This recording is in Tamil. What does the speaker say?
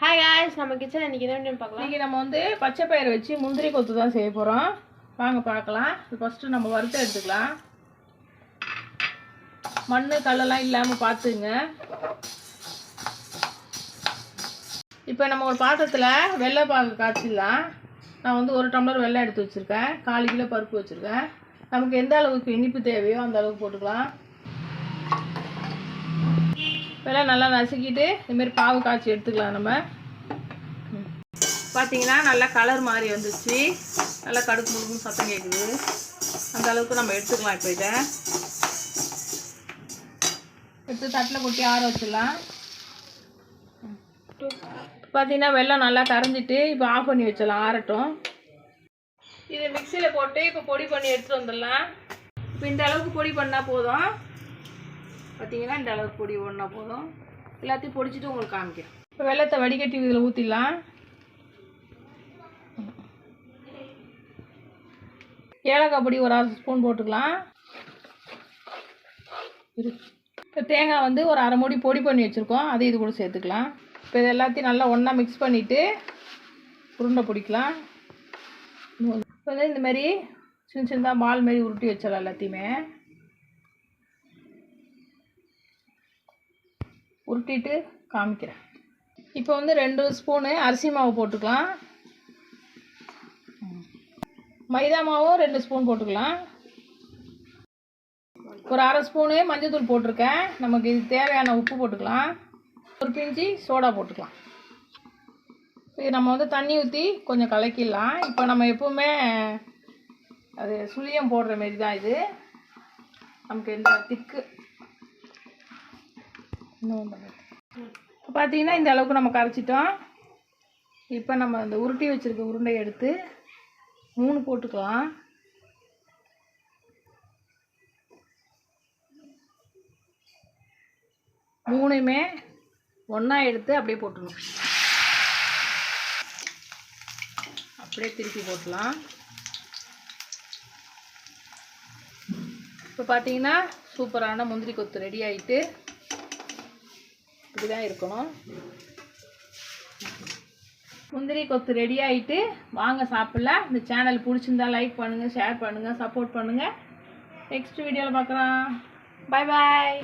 ஹாய் காய்ஸ் நம்ம கிச்சன் இன்னைக்கு என்ன பண்ணி பார்க்கலாம். இன்றைக்கி நம்ம வந்து பச்சை பயிரை வச்சு முந்திரி கொத்து தான் செய்ய போகிறோம் வாங்க பார்க்கலாம். ஃபஸ்ட்டு நம்ம வறுத்த எடுத்துக்கலாம். மண் கல்லெல்லாம் இல்லாமல் பார்த்துங்க. இப்போ நம்ம ஒரு பாத்திரத்தில் வெள்ளை பாகு காய்ச்சிடலாம். நான் வந்து ஒரு டம்ளர் வெள்ளை எடுத்து வச்சுருக்கேன். கால் கிலோ பருப்பு வச்சுருக்கேன். நமக்கு எந்த அளவுக்கு இனிப்பு தேவையோ அந்த அளவுக்கு போட்டுக்கலாம். வெள்ளம் நல்லா நசுக்கிட்டு இதுமாரி பாவு காய்ச்சி எடுத்துக்கலாம் நம்ம. பார்த்தீங்கன்னா நல்லா கலர் மாதிரி வந்துச்சு. நல்லா கடுக்கு முழுக்கும் சத்தம் கேட்குது அந்த அளவுக்கு நம்ம எடுத்துக்கலாம் இப்போ இதை. எடுத்து தட்டில் கொட்டி ஆற வச்சிடலாம். பார்த்தீங்கன்னா வெள்ளம் நல்லா கரைஞ்சிட்டு இப்போ ஆஃப் பண்ணி வச்சிடலாம் ஆறட்டும். இதை மிக்சியில் போட்டு இப்போ பொடி பண்ணி எடுத்துகிட்டு வந்துடலாம். இப்போ இந்த அளவுக்கு பொடி பண்ணால் போதும். பார்த்தீங்கன்னா இந்த அளவுக்கு பொடி ஒன்றா போதும். எல்லாத்தையும் பொடிச்சிட்டு உங்களுக்கு காமிக்கிறேன். இப்போ வெள்ளத்தை வடிகட்டி இதில் ஊற்றிடலாம் ஏலக்காய் பொடி ஒரு அரை ஸ்பூன் போட்டுக்கலாம். இப்போ தேங்காய் வந்து ஒரு அரை மூடி பொடி பண்ணி வச்சுருக்கோம். அதை இது கூட சேர்த்துக்கலாம். இப்போ இது எல்லாத்தையும் நல்லா ஒன்றா மிக்ஸ் பண்ணிவிட்டு உருண்டை பிடிக்கலாம். இப்போ வந்து இந்த மாதிரி சின்ன சின்னதாக பால் மாரி உருட்டி வச்சிடலாம் எல்லாத்தையுமே. உருட்டிட்டு காமிக்கிறேன். இப்போ வந்து ரெண்டு ஸ்பூனு அரிசி மாவு போட்டுக்கலாம். மைதா மாவும் ரெண்டு ஸ்பூன் போட்டுக்கலாம். ஒரு அரை ஸ்பூனு மஞ்சள்தூள் போட்டிருக்கேன். நமக்கு இது தேவையான உப்பு போட்டுக்கலாம். ஒரு பிஞ்சி சோடா போட்டுக்கலாம். இது நம்ம வந்து தண்ணி ஊற்றி கொஞ்சம் கலக்கிடலாம். இப்போ நம்ம எப்போவுமே அது சுழியம் போடுற மாரி தான் இது. நமக்கு எந்த திக்கு இப்போ பார்த்தீங்கன்னா இந்த அளவுக்கு நம்ம கரைச்சிட்டோம். இப்போ நம்ம இந்த உருட்டி வச்சுருக்க உருண்டையை எடுத்து மூணு போட்டுக்கலாம். மூணுமே ஒன்றா எடுத்து அப்படியே போட்டுடணும். அப்படியே திருப்பி போட்டலாம் இப்போ பார்த்தீங்கன்னா சூப்பரான முந்திரி கொத்து ரெடி ஆகிட்டு இப்படி தான் இருக்கணும். முந்திரி கொத்து ரெடி ஆகிட்டு வாங்க சாப்பிட்லாம். இந்த சேனல் பிடிச்சிருந்தா லைக் பண்ணுங்கள் ஷேர் பண்ணுங்கள் சப்போர்ட் பண்ணுங்கள் நெக்ஸ்ட் வீடியோவில் பார்க்குறோம் பாய் பாய்